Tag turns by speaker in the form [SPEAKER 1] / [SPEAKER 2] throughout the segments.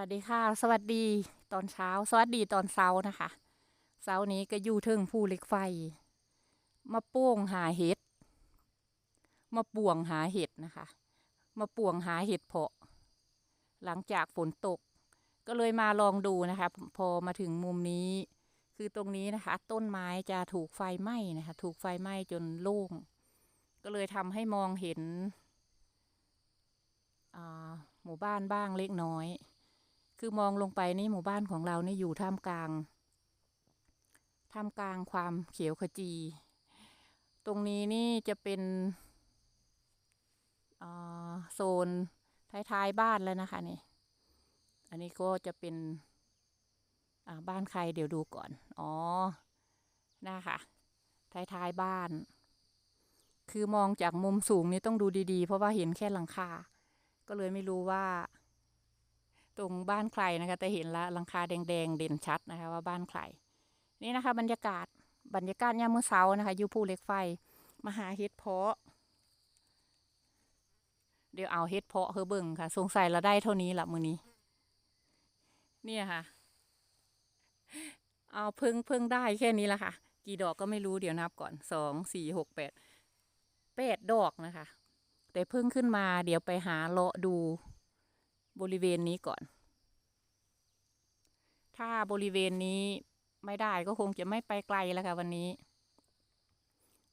[SPEAKER 1] วัสดีค่ะ สวัสดีตอนเช้า สวัสดีตอนเช้านะคะเช้านี้ก็อยู่เทิงภูเหล็กไฟ มาป้งหาเห็ดมาป่วงหาเห็ดนะคะ มาป่วงหาเห็ดเพาะ หลังจากฝนตก ก็เลยมาลองดูนะคะ พอมาถึงมุมนี้ คือตรงนี้นะคะ ต้นไม้จะถูกไฟไหม้นะคะ ถูกไฟไหม้จนโล่ง ก็เลยทำให้มองเห็นหมู่บ้านบ้างเล็กน้อย คือมองลงไปนี่หมู่บ้านของเรานี่อยู่ท่ามกลาง ท่ามกลางความเขียวขจี ตรงนี้นี่จะเป็นอ่าโซนท้ายๆบ้านแล้วนะคะนี่ อันนี้ก็จะเป็นอ่าบ้านใครเดี๋ยวดูก่อน อ๋อน่าค่ะ ท้ายๆบ้าน คือมองจากมุมสูงนี่ต้องดูดีๆ เพราะว่าเห็นแค่หลังคา ก็เลยไม่รู้ว่า ตรงบ้านใครนะคะแต่เห็นละหลังคาแดงๆเด่นชัดนะคะว่าบ้านใครนี่นะคะ บรรยากาศบรรยากาศยามมื้อเช้านะคะอยู่ภูเล็กไฟมาหาเฮ็ดเพาะ เดี๋ยวเอาเฮ็ดเพาะเฮอเบิ่งค่ะ สงสัยเราได้เท่านี้ละมือนี้ เนี่ยค่ะ เอาเพิ่งเพิ่งได้แค่นี้ละค่ะ กี่ดอกก็ไม่รู้เดี๋ยวนับก่อนสองสี่หกแปดแปดดอกนะคะ แต่เพิ่งขึ้นมาเดี๋ยวไปหาเลาะดู บริเวณนี้ก่อน ถ้าบริเวณนี้ไม่ได้ก็คงจะไม่ไปไกลแล้วค่ะวันนี้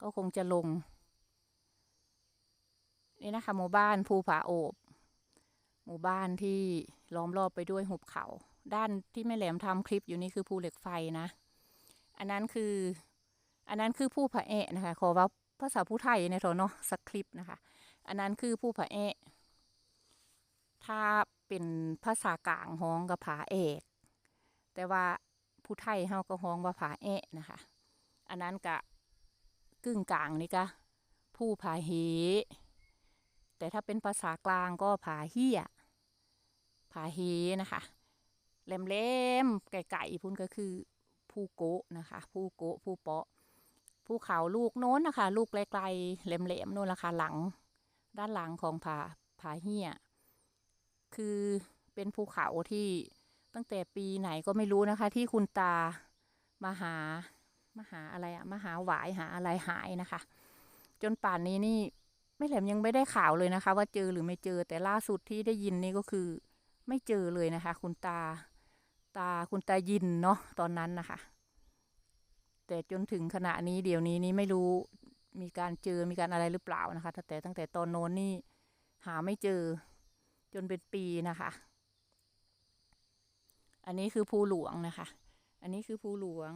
[SPEAKER 1] ก็คงจะลง นี่นะคะ หมู่บ้านภูผาโอบ หมู่บ้านที่ล้อมรอบไปด้วยหุบเขา ด้านที่แม่แหลมทำคลิปอยู่นี่คือภูเหล็กไฟนะ อันนั้นคือ อันนั้นคือผู้ผาแอะนะคะ ขอว่าภาษาผู้ไทยในเถอเนาะสักคลิปนะคะ อันนั้นคือผู้ผาแอะ ถ้าเป็นภาษากลางฮ้องกับผาเอก แต่ว่าผู้ไทยเฮาก็ฮ้องว่าผาแอะนะคะ อันนั้นกะกึ่งกลางนี่กะผู้ผาเฮแต่ถ้าเป็นภาษากลางก็ผาเฮียผาเฮนะคะแหลมๆไก่ๆพุ่นก็คือผู้โกะนะคะ ผู้โกะผู้เปาะภูเขาลูกโน้นนะคะ ลูกไกลๆแหลมๆโน่นละค่ะหลัง ด้านหลังของผาผาเฮีย คือเป็นภูเขาที่ตั้งแต่ปีไหนก็ไม่รู้นะคะ ที่คุณตามาหามาหาอะไรอะมาหาหวายหาอะไรหายนะคะ จนป่านนี้นี่ไม่แหลมยังไม่ได้ข่าวเลยนะคะ ว่าเจอหรือไม่เจอแต่ล่าสุดที่ได้ยินนี่ก็คือ ไม่เจอเลยนะคะ คุณตาตาคุณตายินเนาะตอนนั้นนะคะ แต่จนถึงขณะนี้เดี๋ยวนี้นี่ไม่รู้มีการเจอมีการอะไรหรือเปล่านะคะแต่ตั้งแต่ตอนโน้นนี่หาไม่เจอ จนเป็นปีนะคะ อันนี้คือภูหลวงนะคะ อันนี้คือภูหลวง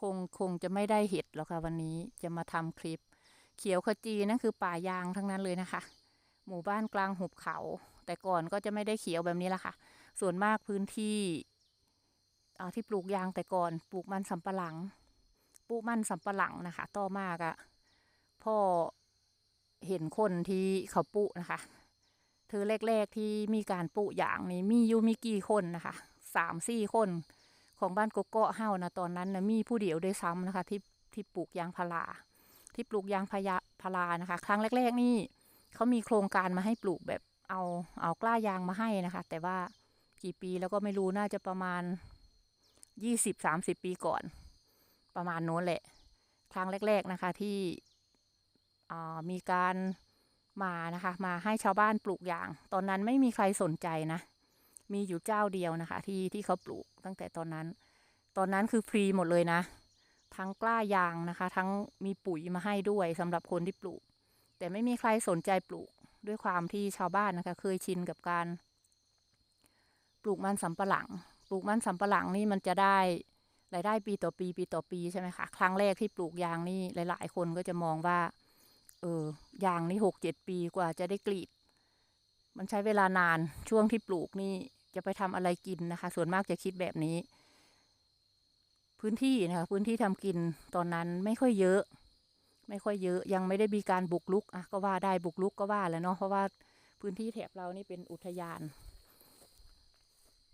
[SPEAKER 1] คงคงจะไม่ได้เห็ดหรอกค่ะวันนี้จะมาทำคลิป เขียวขจีนั่นคือป่ายางทั้งนั้นเลยนะคะ หมู่บ้านกลางหุบเขา แต่ก่อนก็จะไม่ได้เขียวแบบนี้ละค่ะ ส่วนมากพื้นที่ที่ปลูกยางแต่ก่อน ปลูกมันสำปะหลัง ปลูกมันสำปะหลังนะคะ ต่อมากอะพ่อ เห็นคนที่เขาปลูกนะคะเธอแรก ๆที่มีการปลูกยางนี่มีอยู่มีกี่คนนะคะสามสี่คนของบ้านกกเกาะเฮานะตอนนั้นนะมีผู้เดียวด้วยซ้ำนะคะ ที่ที่ปลูกยางพาราที่ปลูกยางพายาพารานะคะ ครั้งแรก ๆ นี่เขามีโครงการมาให้ปลูกแบบเอาเอากล้ายางมาให้นะคะ แต่ว่ากี่ปีแล้วก็ไม่รู้น่าจะประมาณยี่สิบสามสิบปีก่อน ประมาณโน้นแหละ ครั้งแรก ๆนะคะ ที่ มีการมานะคะ มาให้ชาวบ้านปลูกยาง ตอนนั้นไม่มีใครสนใจนะ มีอยู่เจ้าเดียวนะคะ ที่ที่เขาปลูกตั้งแต่ตอนนั้น ตอนนั้นคือฟรีหมดเลยนะ ทั้งกล้ายางนะคะ ทั้งมีปุ๋ยมาให้ด้วยสำหรับคนที่ปลูก แต่ไม่มีใครสนใจปลูกด้วยความที่ชาวบ้านนะคะ เคยชินกับการ ปลูกมันสำปะหลัง ปลูกมันสำปะหลังนี่มันจะได้รายได้ปีต่อปีปีต่อปีใช่ไหมคะ ครั้งแรกที่ปลูกยางนี่หลาย ๆ คนก็จะมองว่า เออยางนี่หกเจ็ดปีกว่าจะได้กรีด มันใช้เวลานานช่วงที่ปลูกนี่จะไปทำอะไรกินนะคะ ส่วนมากจะคิดแบบนี้ พื้นที่นะคะพื้นที่ทำกินตอนนั้นไม่ค่อยเยอะ ไม่ค่อยเยอะ ยังไม่ได้มีการบุกลุกอะก็ว่าได้บุกลุกก็ว่าแล้วเนาะเพราะว่าพื้นที่แถบเรานี่เป็นอุทยาน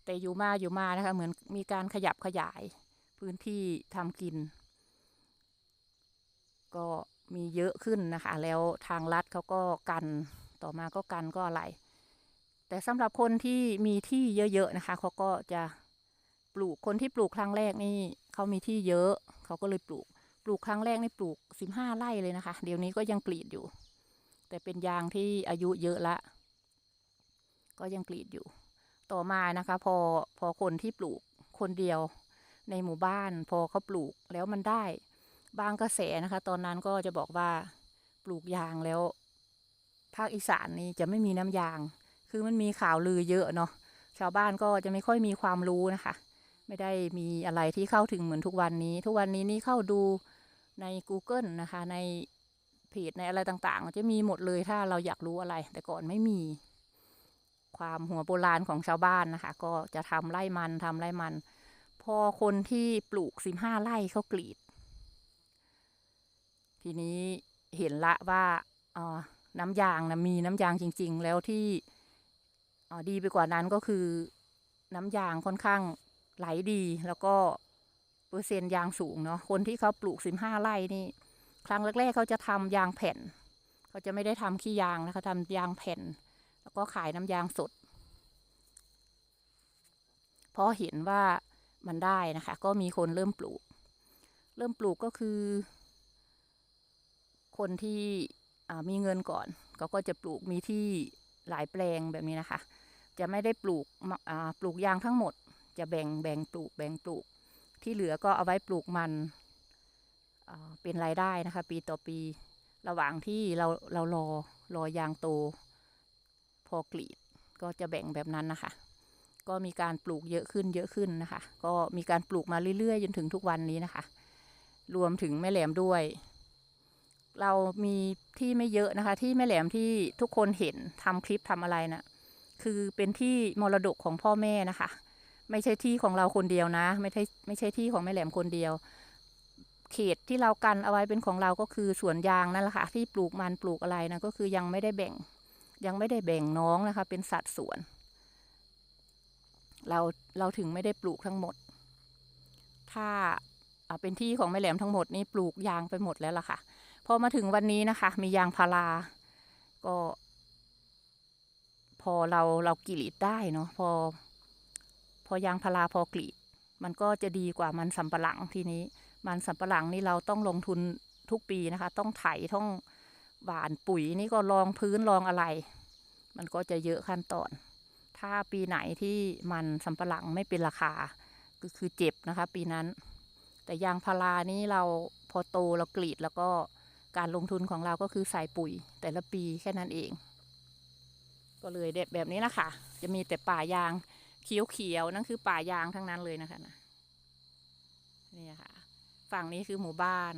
[SPEAKER 1] แต่อยู่มาอยู่มานะคะ เหมือนมีการขยับขยาย พื้นที่ทำกิน ก็ มีเยอะขึ้นนะคะ แล้วทางรัฐเขาก็กันต่อมาก็กันก็อะไร แต่สำหรับคนที่มีที่เยอะๆนะคะเขาก็จะปลูกคนที่ปลูกครั้งแรกนี่เขามีที่เยอะเขาก็เลยปลูก ปลูกครั้งแรกนี่ปลูกสิบห้าไร่เลยนะคะ เดี๋ยวนี้ก็ยังกรีดอยู่ แต่เป็นยางที่อายุเยอะละ ก็ยังกรีดอยู่ ต่อมานะคะ พอพอคนที่ปลูกคนเดียวในหมู่บ้าน พอเขาปลูกแล้วมันได้ บางกระแสนะคะ ตอนนั้นก็จะบอกว่าปลูกยางแล้ว ภาคอีสานนี่จะไม่มีน้ำยาง คือมันมีข่าวลือเยอะเนาะชาวบ้านก็จะไม่ค่อยมีความรู้นะคะ ไม่ได้มีอะไรที่เข้าถึงเหมือนทุกวันนี้ ทุกวันนี้นี่เข้าดูใน Google นะคะ ในเพจในอะไรต่างๆ จะมีหมดเลยถ้าเราอยากรู้อะไร แต่ก่อนไม่มี ความหัวโบราณของชาวบ้านนะคะ ก็จะทำไร่มันทำไร่มัน พอคนที่ปลูกสิบห้าไร่เขากรีด ทีนี้เห็นละว่าอ่าน้ำยางนะมีน้ำยางจริง ๆ แล้วที่อ่าดีไปกว่านั้นก็คือ น้ำยางค่อนข้างไหลดี แล้วก็เปอร์เซ็นต์ยางสูงเนาะคนที่เขาปลูกสิบห้าไร่นี่ ครั้งแรกๆเขาจะทำยางแผ่น เขาจะไม่ได้ทำขี้ยางนะคะทำยางแผ่น แล้วก็ขายน้ำยางสดเพราะเห็นว่ามันได้นะคะ ก็มีคนเริ่มปลูก เริ่มปลูกก็คือ คนที่มีเงินก่อนเขาก็จะปลูกมีที่หลายแปลงแบบนี้นะคะ จะไม่ได้ปลูกปลูกยางทั้งหมด จะแบ่งแบ่งปลูกแบ่งปลูก ที่เหลือก็เอาไว้ปลูกมันเป็นรายได้นะคะ ปีต่อปีระหว่างที่เราเรารอรอยางโตพอกรีดก็จะแบ่งแบบนั้นนะคะ ก็มีการปลูกเยอะขึ้นเยอะขึ้นนะคะ ก็มีการปลูกมาเรื่อยๆจนถึงทุกวันนี้นะคะ รวมถึงแม่แหลมด้วย เรามีที่ไม่เยอะนะคะ ที่แม่แหลมที่ทุกคนเห็นทำคลิปทำอะไรนะ่ะ คือเป็นที่มรดกของพ่อแม่นะคะ ไม่ใช่ที่ของเราคนเดียวนะ ไม่ใช่ไม่ใช่ที่ของแม่แหลมคนเดียว เขตที่เรากันเอาไว้เป็นของเราก็คือสวนยางนั่นแหละค่ะที่ปลูกมันปลูกอะไรนะก็คือยังไม่ได้แบ่ง ยังไม่ได้แบ่งน้องนะคะ เป็นสัดส่วน เราเราถึงไม่ได้ปลูกทั้งหมด ถ้าเป็นที่ของแม่แหลมทั้งหมดนี่ปลูกยางไปหมดแล้วล่ะค่ะ อมาถึงวันนี้นะคะ มียางพาราก็ พอเราเรากรีดได้เนาะพอ พอยางพาราพอกรีด มันก็จะดีกว่ามันสำปะหลังทีนี้ มันสำปะหลังนี่เราต้องลงทุนทุกปีนะคะ ต้องไถต้องหวานปุ๋ยนี่ก็รองพื้นรองอะไร มันก็จะเยอะขั้นตอน ถ้าปีไหนที่มันสำปะหลังไม่เป็นราคาก็คือเจ็บนะคะ ปีนั้น แต่ยางพารานี่เราพอโตเรากรีดแล้วก็ การลงทุนของเราก็คือใส่ปุ๋ยแต่ละปีแค่นั้นเอง ก็เลยเด็ดแบบนี้นะคะ จะมีแต่ป่ายางเขียวๆนั่นคือป่ายางทั้งนั้นเลยนะคะนะนี่ค่ะ ฝั่งนี้คือหมู่บ้าน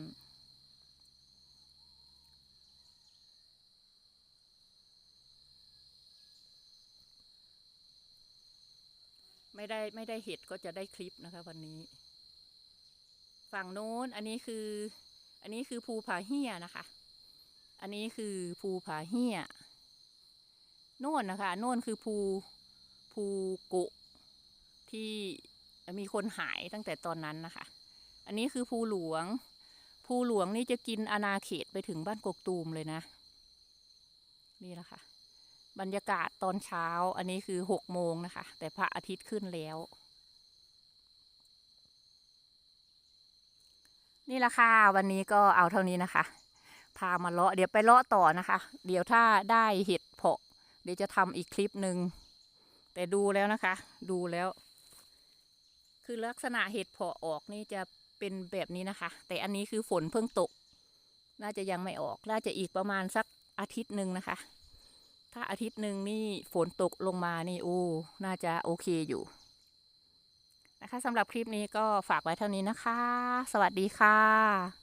[SPEAKER 1] ไม่ได้ไม่ได้เห็ดก็จะได้คลิปนะคะวันนี้ ฝั่งโน้นอันนี้คือ อันนี้คือภูผาเฮียนะคะ อันนี้คือภูผาเฮียโน่นนะคะ โน่นคือภูภูโกะที่มีคนหายตั้งแต่ตอนนั้นนะคะ อันนี้คือภูหลวง ภูหลวงนี่จะกินอาณาเขตไปถึงบ้านกกตูมเลยนะ นี่แหละค่ะ บรรยากาศตอนเช้า อันนี้คือหกโมงนะคะ แต่พระอาทิตย์ขึ้นแล้ว นี่แหละค่ะ วันนี้ก็เอาเท่านี้นะคะ พามาเลาะเดี๋ยวไปเลาะต่อนะคะ เดี๋ยวถ้าได้เห็ดเพาะ เดี๋ยวจะทำอีกคลิปหนึ่งแต่ดูแล้วนะคะ ดูแล้ว คือลักษณะเห็ดเพาะออกนี่จะเป็นแบบนี้นะคะ แต่อันนี้คือฝนเพิ่งตก น่าจะยังไม่ออก น่าจะอีกประมาณสักอาทิตย์หนึ่งนะคะ ถ้าอาทิตย์หนึ่งนี่ฝนตกลงมานี่โอ้น่าจะโอเคอยู่ นะคะสำหรับคลิปนี้ก็ฝากไว้เท่านี้นะคะ สวัสดีค่ะ